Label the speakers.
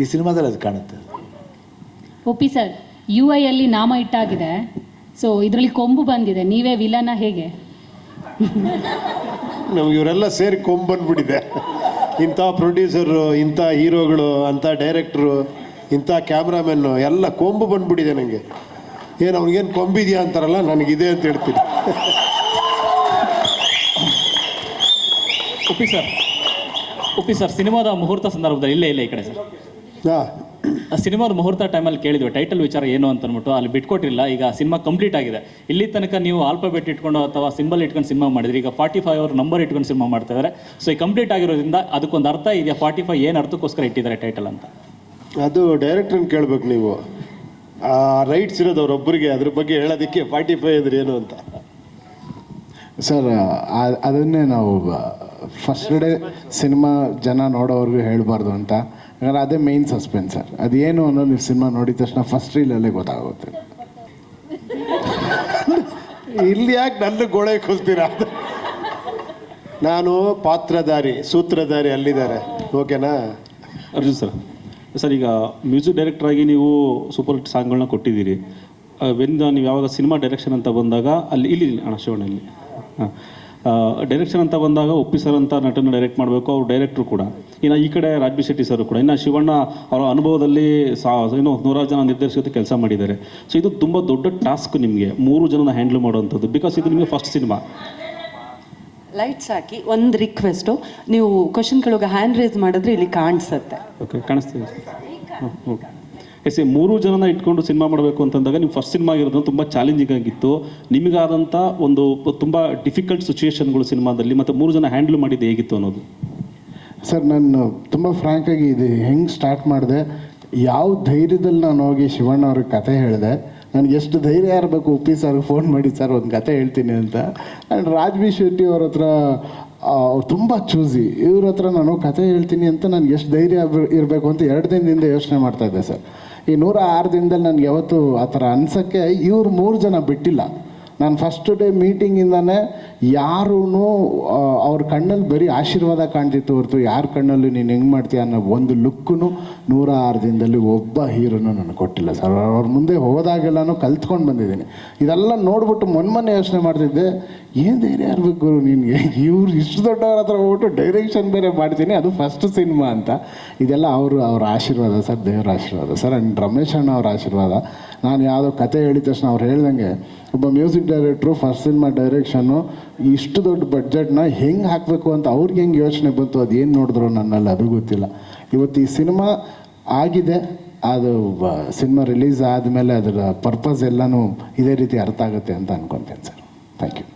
Speaker 1: ಈ ಸಿನಿಮಾದಲ್ಲಿ ಅದು ಕಾಣುತ್ತೆ.
Speaker 2: ಒಪ್ಪಿ ಸರ್ ಯು ಐ ಅಲ್ಲಿ ನಾಮ ಇಟ್ಟಾಗಿದೆ. ಸೊ ಇದರಲ್ಲಿ ಕೊಂಬು ಬಂದಿದೆ. ನೀವೇ ವಿಲನ ಹೇಗೆ?
Speaker 3: ನಮ್ಗೆ ಇವರೆಲ್ಲ ಸೇರಿ ಕೊಂಬು ಬಂದ್ಬಿಟ್ಟಿದೆ. ಇಂಥ ಪ್ರೊಡ್ಯೂಸರು ಇಂಥ ಹೀರೋಗಳು ಅಂಥ ಡೈರೆಕ್ಟ್ರು ಇಂಥ ಕ್ಯಾಮ್ರಾಮೆನ್ನು ಎಲ್ಲ ಕೊಂಬು ಬಂದ್ಬಿಟ್ಟಿದೆ ನನಗೆ ಏನು ಅವ್ನಿಗೇನು ಕೊಂಬಿದೆಯಾ ಅಂತಾರಲ್ಲ ನನಗಿದೆ ಅಂತ ಹೇಳ್ತೀನಿ.
Speaker 4: ಉಪ್ಪಿ ಸರ್ ಉಪ್ಪಿ ಸರ್ ಸಿನಿಮಾದ ಮುಹೂರ್ತ ಸಂದರ್ಭದಲ್ಲಿ ಇಲ್ಲೇ ಇಲ್ಲ ಈ ಕಡೆ ಸರ್. ಸಿನಿಮಾದ ಮುಹೂರ್ತ ಟೈಮಲ್ಲಿ ಕೇಳಿದ್ವಿ ಟೈಟಲ್ ವಿಚಾರ ಏನು ಅಂತ ಅಂದ್ಬಿಟ್ಟು ಅಲ್ಲಿ ಬಿಟ್ಕೊಟ್ಟಿಲ್ಲ ಈಗ ಸಿನಿಮಾ ಕಂಪ್ಲೀಟ್ ಆಗಿದೆ. ಇಲ್ಲಿ ತನಕ ನೀವು ಆಲ್ಫಾಬೆಟ್ ಇಟ್ಕೊಂಡು ಅಥವಾ ಸಿಂಬಲ್ ಇಟ್ಕೊಂಡು ಸಿನಿಮಾ ಮಾಡಿದ್ರಿ ಈಗ ಫಾರ್ಟಿ ಫೈವ್ ಅವ್ರ ನಂಬರ್ ಇಟ್ಕೊಂಡು ಸಿನಿಮಾ ಮಾಡ್ತಾ ಇದ್ದಾರೆ ಸೊ ಈ ಕಂಪ್ಲೀಟ್ ಆಗಿರೋದ್ರಿಂದ ಅದಕ್ಕೊಂದು ಅರ್ಥ ಇದೆಯಾ ಫಾರ್ಟಿ ಫೈವ್ ಏನು ಅರ್ಥಕ್ಕೋಸ್ಕರ ಇಟ್ಟಿದ್ದಾರೆ ಟೈಟಲ್ ಅಂತ. ಅದು
Speaker 3: ಡೈರೆಕ್ಟ್ರನ್ನ ಕೇಳ್ಬೇಕು ನೀವು. ಆ ರೈಟ್ಸ್ ಇರೋದು ಒಬ್ಬರಿಗೆ ಅದ್ರ ಬಗ್ಗೆ ಹೇಳೋದಕ್ಕೆ ಫಾರ್ಟಿ ಫೈವ್ ಅಂದ್ರೆ ಏನು ಅಂತ.
Speaker 5: ಸರ್ ಆ- ಅದನ್ನೇ ನಾವು ಫಸ್ಟ್ ಡೇ ಸಿನಿಮಾ ಜನ ನೋಡೋವ್ರಿಗೂ ಹೇಳಬಾರ್ದು ಅಂತ. ಯಾಕಂದ್ರೆ ಅದೇ ಮೇಯ್ನ್ ಸಸ್ಪೆನ್ಸ್ ಸರ್ ಅದೇನು ಅನ್ನೋದು ನೀವು ಸಿನಿಮಾ ನೋಡಿದ ತಕ್ಷಣ ಫಸ್ಟ್ ರೀಲಲ್ಲೇ ಗೊತ್ತಾಗುತ್ತೆ.
Speaker 3: ಇಲ್ಲಿ ಯಾಕೆ ನನ್ನ ಗೋಳೆ ಕೂಸ್ತೀರಾ ನಾನು ಪಾತ್ರಧಾರಿ, ಸೂತ್ರಧಾರಿ ಅಲ್ಲಿದ್ದಾರೆ. ಓಕೆನಾ?
Speaker 6: ಅರ್ಜುನ್ ಸರ್ ಸರ್, ಈಗ ಮ್ಯೂಸಿಕ್ ಡೈರೆಕ್ಟರ್ ಆಗಿ ನೀವು ಸೂಪರ್ ಹಿಟ್ ಸಾಂಗ್ಗಳನ್ನ ಕೊಟ್ಟಿದ್ದೀರಿ. ವೆನ್ ನೀವು ಯಾವಾಗ ಸಿನಿಮಾ ಡೈರೆಕ್ಷನ್ ಅಂತ ಬಂದಾಗ ಅಲ್ಲಿ, ಇಲ್ಲಿ ಅಣ್ಣ ಶಿವಣ್ಣ ಇಲ್ಲಿ ಹಾಂ. ಡೈರೆಕ್ಷನ್ ಅಂತ ಬಂದಾಗ ಒಪ್ಪಿ ಸರ್ ಅಂತ ನಟನ ಡೈರೆಕ್ಟ್ ಮಾಡಬೇಕು ಅವ್ರು ಡೈರೆಕ್ಟ್ರು ಕೂಡ. ಇನ್ನು ಈ ಕಡೆ ರಾಜ್ಬಿ ಶೆಟ್ಟಿ ಸರ್ ಕೂಡ. ಇನ್ನು ಶಿವಣ್ಣ ಅವರ ಅನುಭವದಲ್ಲಿ ಸಾ ಏನು ನೂರಾರು ಜನ ನಿರ್ದೇಶಕತೆ ಕೆಲಸ ಮಾಡಿದ್ದಾರೆ. ಸೊ ಇದು ತುಂಬ ದೊಡ್ಡ ಟಾಸ್ಕ್ ನಿಮಗೆ. ಮೂರು ಜನನ ಹ್ಯಾಂಡಲ್ ಮಾಡುವಂಥದ್ದು. ಬಿಕಾಸ್ ಇದು ನಿಮಗೆ ಫಸ್ಟ್ ಸಿನಿಮಾ
Speaker 7: ಲೈಟ್ಸ್ ಹಾಕಿ ಒಂದು ರಿಕ್ವೆಸ್ಟು ನೀವು ಕ್ವಶನ್ ಕೆಳಗೆ ಹ್ಯಾಂಡ್ ರೇಸ್ ಮಾಡಿದ್ರೆ ಇಲ್ಲಿ ಕಾಣಿಸುತ್ತೆ.
Speaker 6: Okay ಕಾಣಿಸ್ತೀವಿ okay. ಎಸ್ ಮೂರು ಜನನ ಇಟ್ಕೊಂಡು ಸಿನಿಮಾ ಮಾಡಬೇಕು ಅಂತಂದಾಗ ನಿಮ್ಮ ಫಸ್ಟ್ ಸಿನಿಮಾ ಆಗಿರೋದು ತುಂಬ ಚಾಲೆಂಜಿಂಗ್ ಆಗಿತ್ತು. ನಿಮಗಾದಂಥ ಒಂದು ತುಂಬ ಡಿಫಿಕಲ್ಟ್ ಸಿಚುವೇಶನ್ಗಳು ಸಿನಿಮಾದಲ್ಲಿ, ಮತ್ತು ಮೂರು ಜನ ಹ್ಯಾಂಡಲ್ ಮಾಡಿದ್ದು ಹೇಗಿತ್ತು ಅನ್ನೋದು?
Speaker 5: ಸರ್, ನಾನು ತುಂಬ ಫ್ರ್ಯಾಂಕಾಗಿ ಇದು ಹೆಂಗೆ ಸ್ಟಾರ್ಟ್ ಮಾಡಿದೆ, ಯಾವ ಧೈರ್ಯದಲ್ಲಿ ನಾನು ಹೋಗಿ ಶಿವಣ್ಣ ಅವ್ರಿಗೆ ಕತೆ ಹೇಳಿದೆ, ನನಗೆ ಎಷ್ಟು ಧೈರ್ಯ ಇರಬೇಕು, ಉಪ್ಪಿ ಸರ್ ಫೋನ್ ಮಾಡಿ ಸರ್ ಒಂದು ಕತೆ ಹೇಳ್ತೀನಿ ಅಂತ. ಆ್ಯಂಡ್ ರಾಜ್ವಿ ಶೆಟ್ಟಿ ಅವ್ರ ಹತ್ರ ತುಂಬ ಚೂಸಿ ಇವ್ರ ಹತ್ರ ನಾನು ಕತೆ ಹೇಳ್ತೀನಿ ಅಂತ ನನಗೆ ಎಷ್ಟು ಧೈರ್ಯ ಇರಬೇಕು ಅಂತ ಎರಡು ದಿನದಿಂದ ಯೋಚನೆ ಮಾಡ್ತಾ ಇದ್ದೆ ಸರ್. ಈ ನೂರ ಆರು ದಿನದಲ್ಲಿ ನನಗೆ ಯಾವತ್ತು ಆ ಥರ ಅನ್ಸೋಕ್ಕೆ ಇವ್ರು ಮೂರು ಜನ ಬಿಟ್ಟಿಲ್ಲ. ನಾನು ಫಸ್ಟ್ ಡೇ ಮೀಟಿಂಗಿಂದನೇ ಯಾರೂ ಅವ್ರ ಕಣ್ಣಲ್ಲಿ ಬರೀ ಆಶೀರ್ವಾದ ಕಾಣ್ತಿತ್ತು ಹೊರತು ಯಾರ ಕಣ್ಣಲ್ಲಿ ನೀನು ಹೆಂಗೆ ಮಾಡ್ತೀಯ ಅನ್ನೋ ಒಂದು ಲುಕ್ಕೂ ನೂರ ಆರು ದಿನದಲ್ಲಿ ಒಬ್ಬ ಹೀರೋನು ನನಗೆ ಕೊಟ್ಟಿಲ್ಲ ಸರ್. ಅವ್ರ ಮುಂದೆ ಹೋದಾಗೆಲ್ಲನೂ ಕಲ್ತ್ಕೊಂಡು ಬಂದಿದ್ದೀನಿ. ಇದೆಲ್ಲ ನೋಡ್ಬಿಟ್ಟು ಮೊನ್ನೆ ಯೋಚನೆ ಮಾಡ್ತಿದ್ದೆ, ಏನು ಧೈರ್ಯ ಇರಬೇಕು ಗುರು ನಿನಗೆ? ಇವ್ರು ಇಷ್ಟು ದೊಡ್ಡವ್ರ ಹತ್ರ ಹೋಗ್ಬಿಟ್ಟು ಡೈರೆಕ್ಷನ್ ಬೇರೆ ಮಾಡ್ತೀನಿ, ಅದು ಫಸ್ಟ್ ಸಿನಿಮಾ ಅಂತ. ಇದೆಲ್ಲ ಅವರು, ಅವ್ರ ಆಶೀರ್ವಾದ ಸರ್, ದೇವರ ಆಶೀರ್ವಾದ ಸರ್. ಆ್ಯಂಡ್ ರಮೇಶ್ ಅಣ್ಣ ಅವ್ರ ಆಶೀರ್ವಾದ. ನಾನು ಯಾವುದೋ ಕತೆ ಹೇಳಿದ ತಕ್ಷಣ ಅವ್ರು ಹೇಳ್ದಂಗೆ ಒಬ್ಬ ಮ್ಯೂಸಿಕ್ ಡೈರೆಕ್ಟ್ರು ಫಸ್ಟ್ ಸಿನಿಮಾ ಡೈರೆಕ್ಷನ್ನು ಇಷ್ಟು ದೊಡ್ಡ ಬಡ್ಜೆಟ್ನ ಹೆಂಗೆ ಹಾಕಬೇಕು ಅಂತ ಅವ್ರಿಗೆ ಹೆಂಗೆ ಯೋಚನೆ ಬಂತು ಅದು ಏನು ನೋಡಿದ್ರು ನನ್ನಲ್ಲಿ ಅದು ಗೊತ್ತಿಲ್ಲ. ಇವತ್ತು ಈ ಸಿನಿಮಾ ಆಗಿದೆ, ಅದು ಸಿನಿಮಾ ರಿಲೀಸ್ ಆದಮೇಲೆ ಅದರ ಪರ್ಪಸ್ ಎಲ್ಲನೂ ಇದೇ ರೀತಿ ಅರ್ಥ ಆಗುತ್ತೆ ಅಂತ ಅನ್ಕೊತೀನಿ ಸರ್. Thank you.